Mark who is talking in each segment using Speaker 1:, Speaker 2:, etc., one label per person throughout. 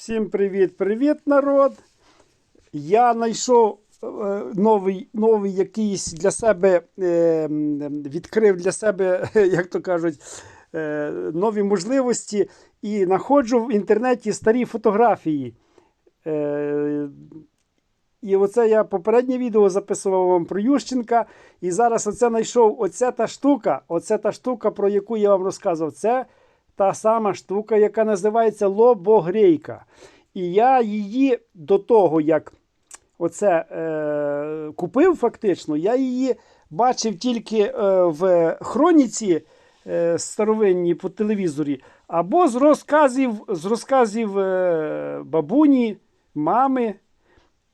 Speaker 1: Всім привіт-привіт, народ. Я знайшов е, новий, новий якийсь для себе, е, відкрив для себе, як то кажуть, е, нові можливості і знаходжу в інтернеті старі фотографії. І оце я попереднє відео записував вам про Ющенка. І зараз оце знайшов оце та штука, оце та штука, про яку я вам розказував. Це та сама штука, яка називається лобогрейка. І я її до того, як оце е, купив, фактично, я її бачив тільки е, в хроніці е, старовинній по телевізорі, або з розказів, з розказів е, бабуні, мами.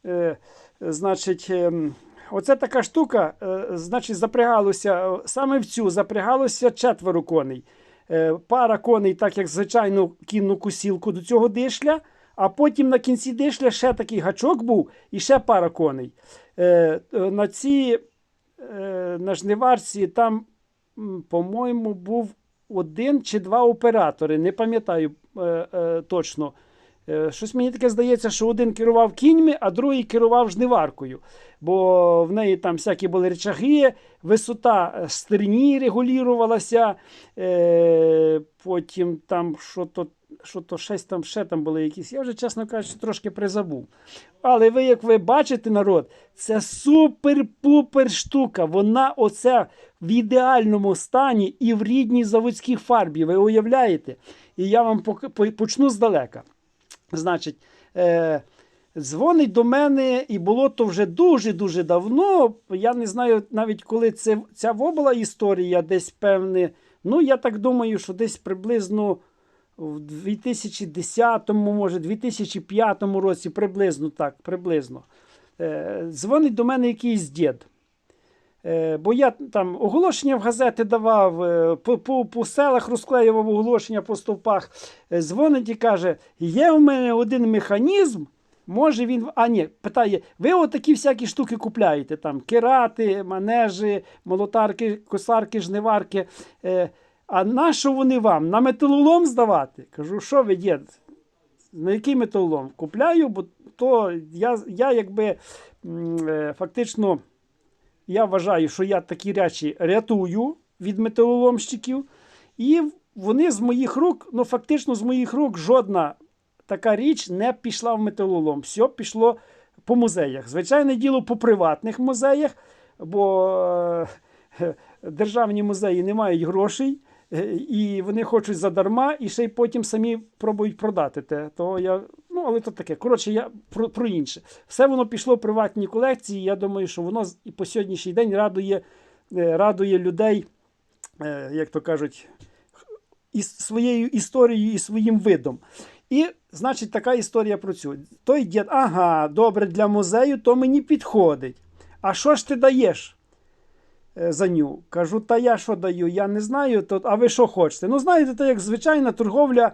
Speaker 1: Е, значить, ем, оце така штука, е, значить, запрягалося, е, саме в цю запрягалося четверо коней. Е, Пара коней, так як звичайну кінну кусілку до цього дишля, а потім на кінці дишля ще такий гачок був і ще пара коней. Е, е, На цій на жниварці там, по-моєму, був один чи два оператори, не пам'ятаю точно. Е, Щось мені таке здається, що один керував кіньми, а другий керував жниваркою. Бо в неї там всякі були речаги, висота е, стерні регулювалася, е, потім там що-то, що-то щось там ще там були якісь. Я вже, чесно кажучи, трошки призабув. Але ви, як ви бачите, народ, це супер-пупер штука. Вона оце в ідеальному стані і в рідній заводській фарбі. Ви уявляєте? І я вам почну здалека. Значить, е, дзвонить до мене, і було то вже дуже-дуже давно. Я не знаю навіть коли це, ця во була історія, десь певне. Ну, я так думаю, що десь приблизно в 2010, може, 2005 році, приблизно так, приблизно. Е, дзвонить до мене якийсь дід. Е, Бо я там оголошення в газети давав, е, по, по, по селах розклеював оголошення по стовпах. Е, Дзвонить і каже: є у мене один механізм. Може він. А ні, питає: ви отакі всякі штуки купляєте? Там керати, манежі, молотарки, косарки, жниварки. А на що вони вам? На металолом здавати? Кажу, що ви, дід? На який металолом? Купляю, бо то я, я якби фактично. Я вважаю, що я такі речі рятую від металоломщиків. І вони з моїх рук, ну фактично з моїх рук жодна така річ не пішла в металолом. Все пішло по музеях. Звичайне діло по приватних музеях, бо е, державні музеї не мають грошей. е, І вони хочуть задарма, і ще й потім самі пробують продати те. То я, ну, але то таке. Коротше, я про, про інше. Все воно пішло в приватні колекції. Я думаю, що воно і по сьогоднішній день радує, е, радує людей, е, як то кажуть, із своєю історією і своїм видом. І, значить, така історія про цю. Той дід, ага, добре, для музею, то мені підходить. А що ж ти даєш? е, за ню. Кажу, та я що даю? Я не знаю, то, а ви що хочете? Ну, знаєте, то як звичайна торговля,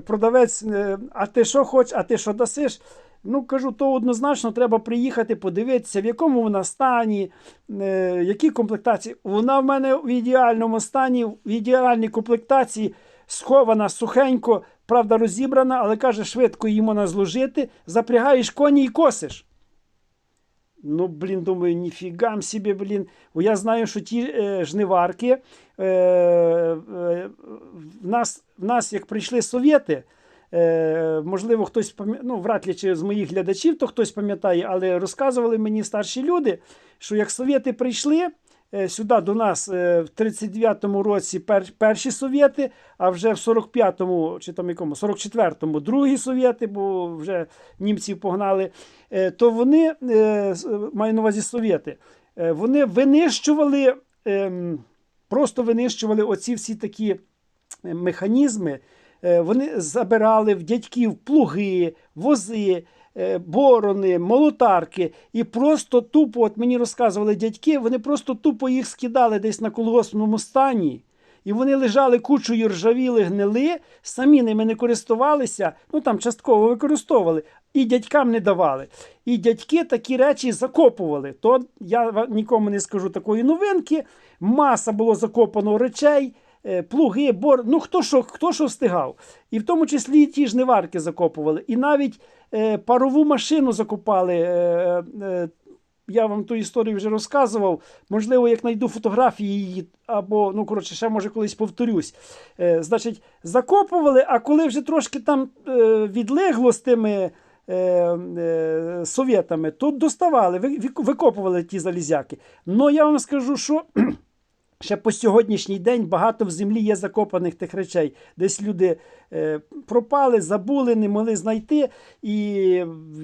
Speaker 1: продавець, е, а ти що хочеш, а ти що дасиш? Ну, кажу, то однозначно треба приїхати, подивитися, в якому вона стані, е, які комплектації. Вона в мене в ідеальному стані, в ідеальній комплектації, схована сухенько, правда, розібрана, але каже, швидко її можна зложити, запрягаєш коні і косиш. Ну, блін, думаю, ніфіга собі, блін. Бо я знаю, що ті е, жниварки, е, е, в, нас, в нас, як прийшли совєти, е, можливо, хтось пам'ятає, ну, вряд ли чи з моїх глядачів, то хтось пам'ятає, але розказували мені старші люди, що як совєти прийшли сюди до нас е, в 39-му році пер, перші совєти, а вже в 45-му чи там якому, 44-му другі совєти, бо вже німців погнали, е, то вони, е, маю на увазі совєти, е, вони винищували, ем, просто винищували оці всі такі е, механізми. Е, Вони забирали в дядьків плуги, вози, е, борони, молотарки. І просто тупо, от мені розказували дядьки, вони просто тупо їх скидали десь на колгоспному стані. І вони лежали кучою ржавіли, гнили, самі ними не користувалися, ну там частково використовували, і дядькам не давали. І дядьки такі речі закопували. То я нікому не скажу такої новинки. Маса було закопано речей. Е, плуги, бор, ну хто що, хто що встигав. І в тому числі і ті жниварки закопували. І навіть е, парову машину закопали. Е, я вам ту історію вже розказував. Можливо, як знайду фотографії її, або, ну, коротше, ще може колись повторюсь. Е, значить, закопували, а коли вже трошки там е, відлегло з тими е, е, совєтами, то доставали, викопували ті залізяки. Ну, я вам скажу, що. Ще по сьогоднішній день багато в землі є закопаних тих речей. Десь люди пропали, забули, не могли знайти. І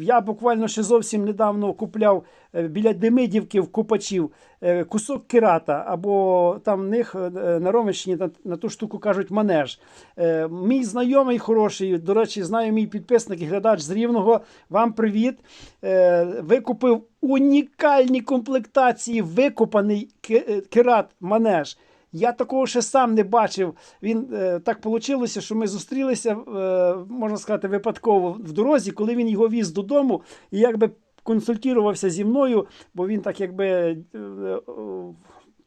Speaker 1: я буквально ще зовсім недавно купляв е, біля Демидівки в Купачів е, кусок керата, або там в них е, на Ромищині на, на ту штуку кажуть манеж. Е, мій знайомий хороший, до речі, знаю мій підписник і глядач з Рівного. Вам привіт. Е, викупив унікальні комплектації, викопаний ке- е, керат манеж. Я такого ще сам не бачив. Він е, так вийшло, що ми зустрілися, е, можна сказати, випадково в дорозі, коли він його віз додому і якби консультувався зі мною, бо він так якби. е,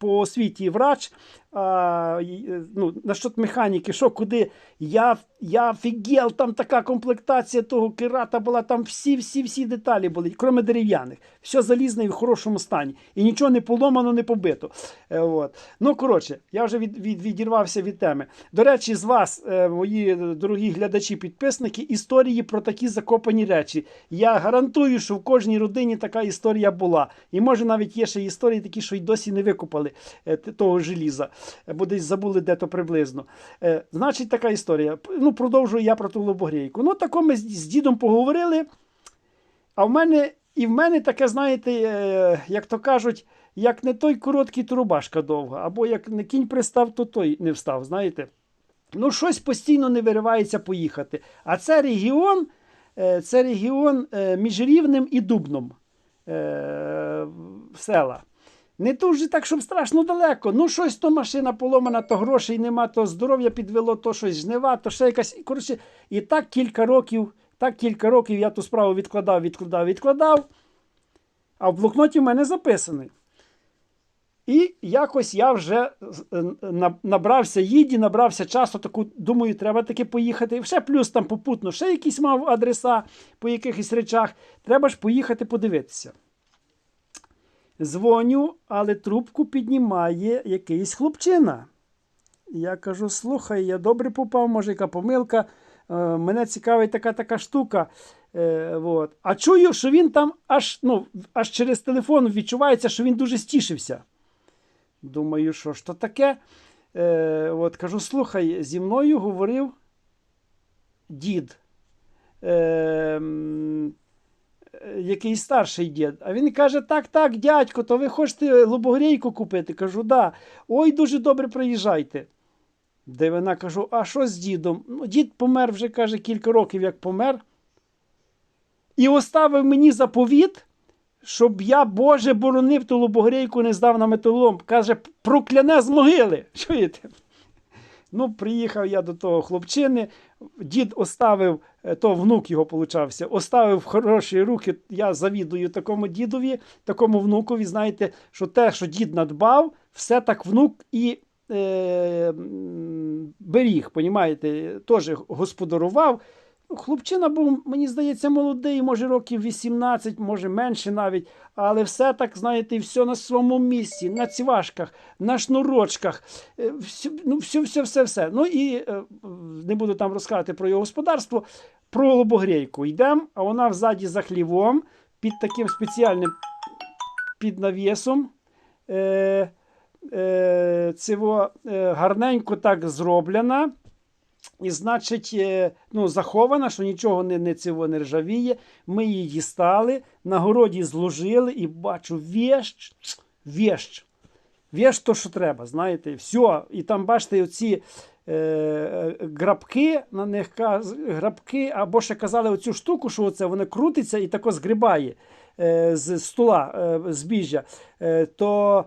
Speaker 1: по освіті врач, а, е, ну, насчет механіки, що куди. Я, я офігел, там така комплектація того керата була, там всі-всі-всі деталі були, крім дерев'яних. Все залізне і в хорошому стані. І нічого не поломано, не побито. Е, от. Ну, коротше, я вже від, від, відірвався від теми. До речі, з вас, е, мої дорогі глядачі-підписники, історії про такі закопані речі. Я гарантую, що в кожній родині така історія була. І може навіть є ще історії такі, що й досі не викопали того желіза, бо десь забули де то приблизно. Е, Значить, така історія. Ну, продовжую я про ту лобогрійку. Ну, тако ми з, дідом поговорили. А в мене і в мене таке, знаєте, е, як то кажуть, як не той короткий, то рубашка довга, або як не кінь пристав, то той не встав. Знаєте. Ну, щось постійно не виривається поїхати. А це регіон, е, це регіон між Рівнем і Дубном села. Не дуже так, щоб страшно далеко. Ну, щось то машина поломана, то грошей нема, то здоров'я підвело, то щось жнива, то ще якась. Коротше, і так кілька років, так кілька років я ту справу відкладав, відкладав, відкладав. А в блокноті в мене записаний. І якось я вже е, набрався їді, набрався часу, таку, думаю, треба таки поїхати. Ще плюс там попутно ще якісь мав адреса по якихось речах. Треба ж поїхати подивитися. Дзвоню, але трубку піднімає якийсь хлопчина. Я кажу: слухай, я добре попав, може, яка помилка. Е, мене цікавить така така штука. Е, вот. А чую, що він там аж, ну, аж через телефон відчувається, що він дуже стішився. Думаю, що ж то таке? Е, от, кажу, слухай, зі мною говорив дід. Е, е, старший дід. А він каже: так, так, дядько, то ви хочете лобогрейку купити? Кажу, да. Ой, дуже добре приїжджайте. Дивина кажу, а що з дідом? Ну, дід помер вже, каже, кілька років, як помер. І оставив мені заповіт, щоб я, Боже, боронив ту лобогрейку, не здав на металолом. Каже, прокляне з могили. Чуєте? Ну, приїхав я до того хлопчини. Дід оставив, то внук його получався, оставив хороші руки. Я завідую такому дідові, такому внукові. Знаєте, що те, що дід надбав, все так внук і е, беріг, понімаєте, теж господарував. Ну, Хлопчина був, мені здається, молодий, може років 18, може менше навіть, але все так, знаєте, все на своєму місці, на цвашках, на шнурочках, е, ну, все, все, все, все. Ну і е, не буду там розказувати про його господарство, про лобогрейку. Йдемо, а вона взаді за хлівом, під таким спеціальним під навісом. Е, е, цього, е, гарненько так зроблена. І, значить, е, ну, захована, що нічого не, не цього не ржавіє. Ми її дістали, на городі зложили і бачу вещ, вещ. Вещ то, що треба, знаєте, все. І там, бачите, оці е, грабки, на них грабки, або ще казали оцю штуку, що оце воно крутиться і тако згрібає е, з стола е, збіжжя. Е, то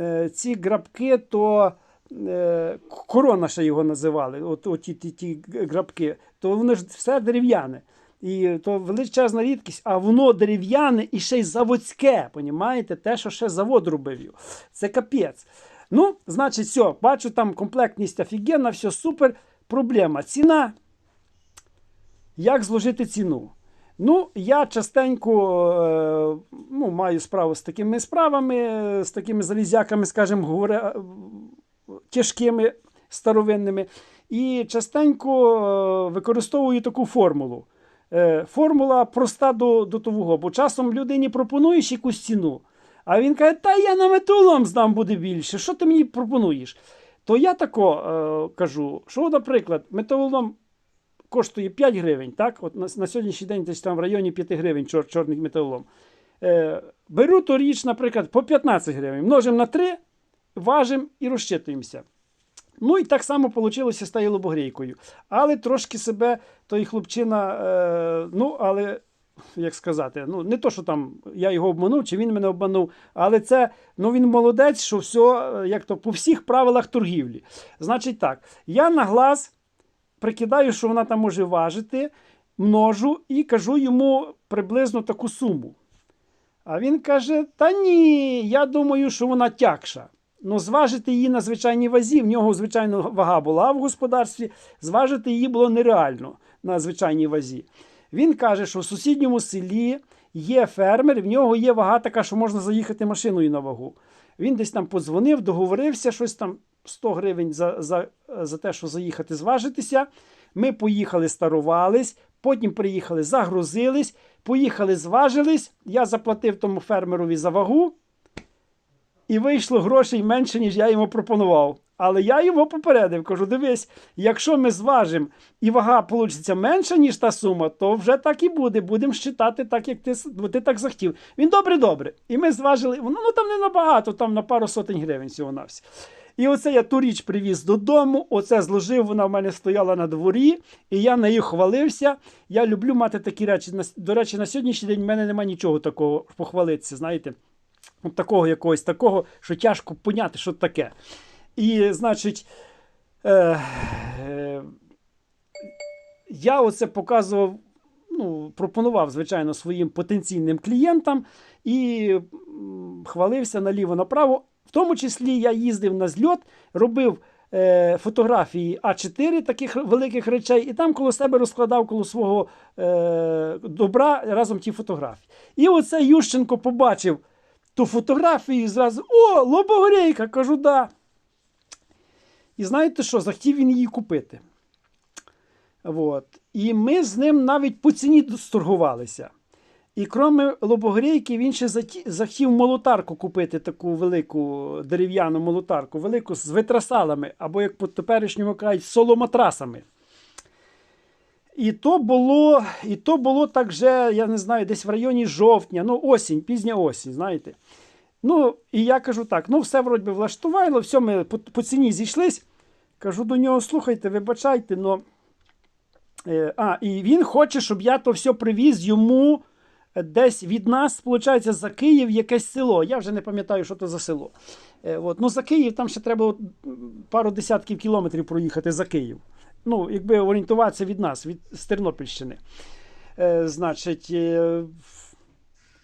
Speaker 1: е, ці грабки, то корона ще його називали, от, от ті, ті, ті грабки, то воно ж все дерев'яне. І то величезна рідкість, а воно дерев'яне і ще й заводське, понімаєте? Те, що ще завод робив. Це капець. Ну, значить, все, бачу, там комплектність офігенна, все супер. Проблема. Ціна. Як зложити ціну? Ну, я частенько е, ну, маю справу з такими справами, е, з такими залізяками, скажімо, е, тяжкими старовинними. І частенько е, використовую таку формулу. Е, Формула проста до, до того, бо часом людині пропонуєш якусь ціну, а він каже, та я на металолом здам буде більше. Що ти мені пропонуєш? То я тако е, кажу, що, наприклад, металолом коштує 5 гривень, так? От на, на сьогоднішній день десь там в районі 5 гривень чор, чорний металолом. Е, беру ту річ, наприклад, по 15 гривень, множимо на 3, важимо і розчитуємося. Ну і так само вийшло з тією лобогрійкою. Але трошки себе той хлопчина, е, ну, але, як сказати, ну, не то, що там я його обманув, чи він мене обманув, але це, ну він молодець, що все, е, як то, по всіх правилах торгівлі. Значить так, я на глаз прикидаю, що вона там може важити, множу і кажу йому приблизно таку суму. А він каже: Та ні, я думаю, що вона тягша. Ну, зважити її на звичайній вазі, в нього, звичайно, вага була в господарстві, зважити її було нереально на звичайній вазі. Він каже, що в сусідньому селі є фермер, в нього є вага така, що можна заїхати машиною на вагу. Він десь там подзвонив, договорився, щось там 100 гривень за, за, за те, що заїхати зважитися. Ми поїхали, старувались, потім приїхали, загрузились, поїхали, зважились. Я заплатив тому фермерові за вагу. І вийшло грошей менше, ніж я йому пропонував. Але я його попередив, кажу: дивись, якщо ми зважимо і вага вийде менша, ніж та сума, то вже так і буде. Будемо считати так, як ти, бо ти так захотів. Він добре, добре. І ми зважили, воно ну, там не набагато, там на пару сотень гривень всього навсі. І оце я ту річ привіз додому, оце зложив, вона в мене стояла на дворі, і я нею хвалився. Я люблю мати такі речі. На- До речі, на сьогоднішній день в мене немає нічого такого похвалитися, знаєте. От такого якогось такого, що тяжко поняти, що таке. І, значить, е, е, я оце показував, ну, пропонував, звичайно, своїм потенційним клієнтам і хвалився наліво-направо. В тому числі я їздив на зльот, робив е, фотографії А4 таких великих речей, і там коло себе розкладав коло свого е, добра разом ті фотографії. І оце Ющенко побачив ту фотографію і зразу: О, лобогорейка! Кажу, да. І знаєте що? Захотів він її купити. От. І ми з ним навіть по ціні сторгувалися. І крім лобогрейки, він ще захотів молотарку купити, таку велику дерев'яну молотарку, велику з витрасалами, або, як по теперішньому кажуть, з соломатрасами. І то було, і то було так же, я не знаю, десь в районі жовтня, ну осінь, пізня осінь, знаєте. Ну, і я кажу так: ну, все вроді би влаштувало, все, ми по, по ціні зійшлись. Кажу до нього, слухайте, вибачайте, но. Е, а, і він хоче, щоб я то все привіз йому десь від нас, виходить, за Київ якесь село. Я вже не пам'ятаю, що то за село. Е, от. Ну, за Київ там ще треба пару десятків кілометрів проїхати за Київ. Ну, якби орієнтуватися від нас, від з Тернопільщини. Е, значить, е,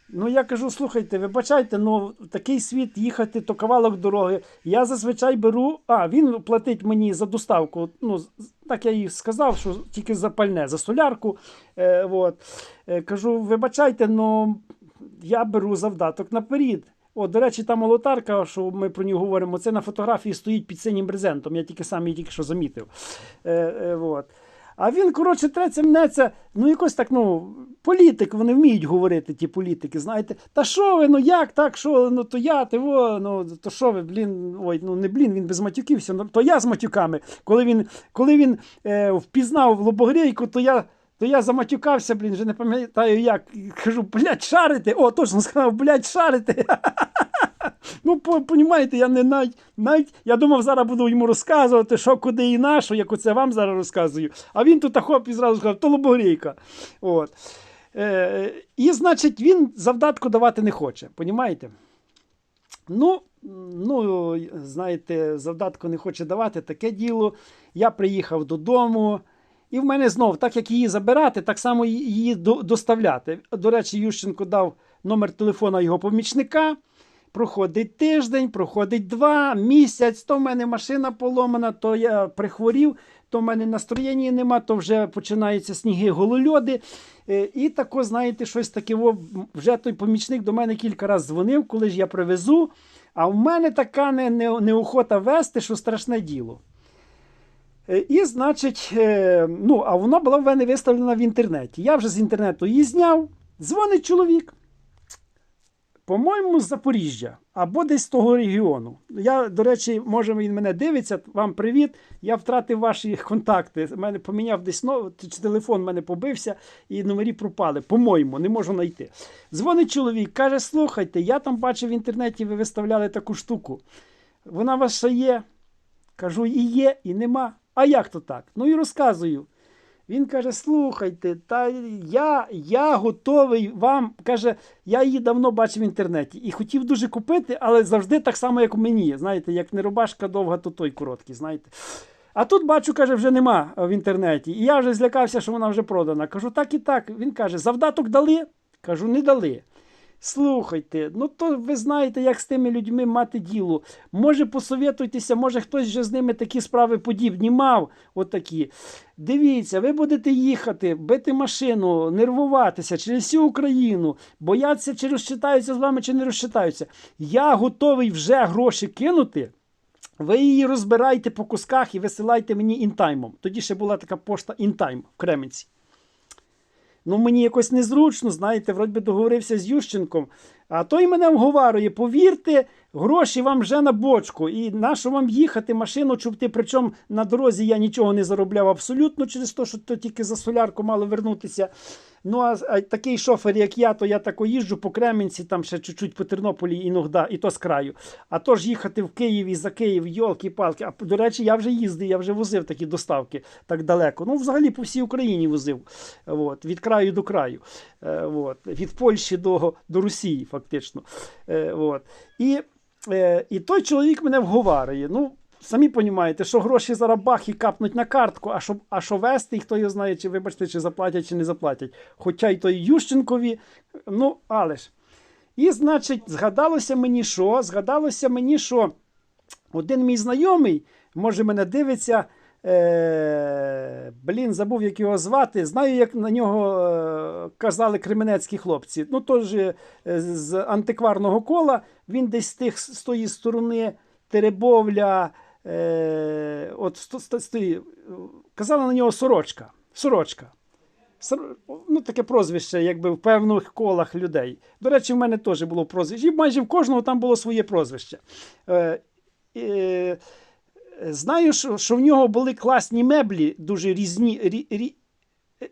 Speaker 1: ну я кажу, слухайте, вибачайте, ну такий світ їхати, то кавалок дороги. Я зазвичай беру. А, він платить мені за доставку. Ну, так я їй сказав, що тільки за пальне, за солярку. Е, от. е, кажу, вибачайте, ну я беру завдаток наперед. О, до речі, та молотарка, що ми про нього говоримо, це на фотографії стоїть під синім брезентом. Я тільки сам її тільки що замітив. Е, е, от. А він, коротше, треться мнеться, ну якось так, ну, політик, вони вміють говорити, ті політики, знаєте. Та що ви, ну як так, що, ну то я, ти во, ну то що ви, блін, ой, ну не блін, він без матюків, все, ну, то я з матюками. Коли він, коли він е, впізнав лобогрейку, то я. То я заматюкався, блін, вже не пам'ятаю як. Кажу, блядь, шарите. О, точно сказав, блядь, шарите. Ну, понімаєте, я не навіть, навіть я думав, зараз буду йому розказувати, що куди і на що, як оце вам зараз розказую. А він тут хоп і зразу сказав, то. От. Е, і, значить, він завдатку давати не хоче. Понімаєте? Ну, ну, знаєте, завдатку не хоче давати таке діло. Я приїхав додому. І в мене знов, так як її забирати, так само її доставляти. До речі, Ющенко дав номер телефона його помічника. проходить тиждень, проходить два, місяць, то в мене машина поломана, то я прихворів, то в мене настроєння нема, то вже починаються сніги голольоди. Е, І тако, знаєте, щось таке. Вже той помічник до мене кілька разів дзвонив, коли ж я привезу. А в мене така не, не, неохота вести, що страшне діло. Е, І, значить, е, ну, а вона була в мене виставлена в інтернеті. Я вже з інтернету її зняв. Дзвонить чоловік. По-моєму, з Запоріжжя або десь з того регіону. Я, до речі, може він мене дивиться. Вам привіт. Я втратив ваші контакти. Мене поміняв десь чи телефон мене побився, і номері пропали. По-моєму, не можу знайти. Дзвонить чоловік, каже: слухайте, я там бачив в інтернеті, ви виставляли таку штуку. Вона вас є. Кажу, і є, і нема. А як то так? Ну і розказую. Він каже: слухайте, та я, я готовий вам. Каже, я її давно бачив в інтернеті і хотів дуже купити, але завжди так само, як мені. Знаєте, як не рубашка довга, то той короткий. знаєте. А тут бачу, каже, вже нема в інтернеті. І я вже злякався, що вона вже продана. Кажу, так і так. Він каже: завдаток дали? Кажу, не дали. Слухайте, ну то ви знаєте, як з тими людьми мати діло. Може, посовітуйтеся, може хтось вже з ними такі справи подібні мав. Отакі. Дивіться, ви будете їхати, бити машину, нервуватися через всю Україну, боятися, чи розчитаються з вами, чи не розчитаються. Я готовий вже гроші кинути. Ви її розбирайте по кусках і висилайте мені інтаймом. Тоді ще була така пошта інтайм в Кременці. Ну, мені якось незручно, знаєте, вроді би договорився з Ющенком. А той мене вговарює, повірте, гроші вам вже на бочку. І нащо вам їхати, машину чупти? Причому на дорозі я нічого не заробляв абсолютно через те, що то тільки за солярку мало вернутися. Ну, а, а такий шофер, як я, то я тако їжджу по Кременці, там ще чуть-чуть по Тернополі іноді, і то з краю. А то ж їхати в Київ і за Київ, йолки-палки. А до речі, я вже їздив, я вже возив такі доставки так далеко. Ну, взагалі по всій Україні возив. От, від краю до краю. Е, от, від Польщі до, до Росії, фактично. Е, от. І, е, і той чоловік мене вговарює. Ну, Самі розумієте, що гроші зараз бах і капнуть на картку, а що, а що вести, і хто його знає, чи вибачте, чи заплатять, чи не заплатять. Хоча й той Ющенкові, ну, але ж. І, значить, згадалося мені, що? Згадалося мені, що один мій знайомий, може, мене дивиться, е, блін, забув, як його звати. Знаю, як на нього е, казали кременецькі хлопці. Ну, теж е, з антикварного кола. Він десь з тих з тої сторони Теребовля. Е, от сто- сто- сто- казали на нього сорочка. Сорочка. Сор- Ну, таке прозвище, якби в певних колах людей. До речі, в мене теж було прозвище. І майже в кожного там було своє прозвище. Е, е, знаю, що, в нього були класні меблі, дуже різні. Рі, рі, е,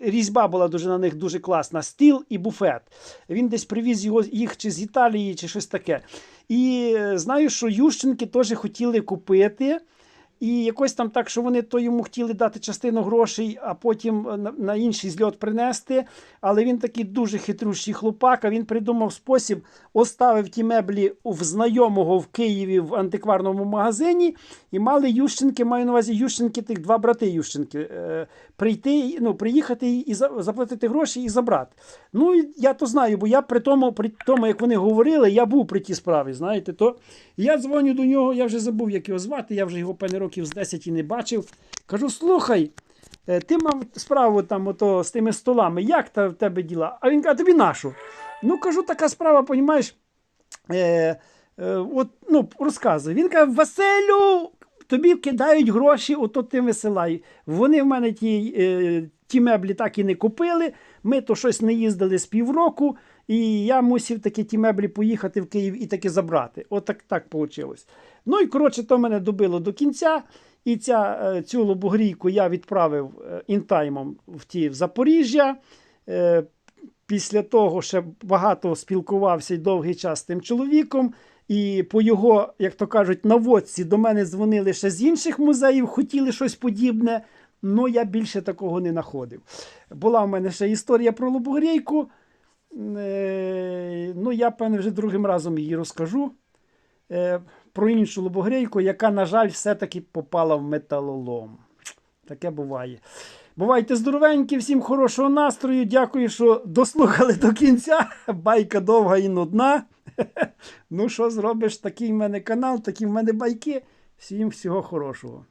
Speaker 1: Різьба була дуже на них дуже класна. Стіл і буфет. Він десь привіз його, їх чи з Італії, чи щось таке. І е, знаю, що Ющенки теж хотіли купити. І якось там так, що вони то йому хотіли дати частину грошей, а потім е, на, інший зльот принести. Але він такий дуже хитрющий хлопак, а він придумав спосіб, оставив ті меблі в знайомого в Києві в антикварному магазині. І мали Ющенки, маю на увазі Ющенки, тих два брати Ющенки, е, прийти, ну, приїхати і заплатити гроші і забрати. Ну, я то знаю, бо я при тому, при тому, як вони говорили, я був при тій справі. Знаєте, то я дзвоню до нього, я вже забув, як його звати, я вже його певне років з 10 і не бачив. Кажу: слухай, е, ти мав справу там ото, з тими столами, як та в тебе діла? А він каже, тобі нашу. Ну, кажу, така справа, понімаєш, е, е, от, ну, розказує. Він каже, Василю, тобі кидають гроші, ото ти висилай. Вони в мене ті, е, ті меблі так і не купили. Ми то щось не їздили з півроку, і я мусив таки ті меблі поїхати в Київ і таки забрати. От так, так вийшло. Ну і коротше, то мене добило до кінця. І ця, е, цю лобогрійку я відправив е, інтаймом в ті в Запоріжжя. Е, Після того ще багато спілкувався й довгий час з тим чоловіком. І по його, як то кажуть, наводці до мене дзвонили ще з інших музеїв, хотіли щось подібне. Ну я більше такого не знаходив. Була в мене ще історія про лобогрійку. Ну, я, певне, вже другим разом її розкажу. Про іншу лобогрейку, яка, на жаль, все-таки попала в металолом. Таке буває. Бувайте здоровенькі, всім хорошого настрою. Дякую, що дослухали до кінця. Байка довга і нудна. Ну, що зробиш, такий в мене канал, такі в мене байки. Всім всього хорошого.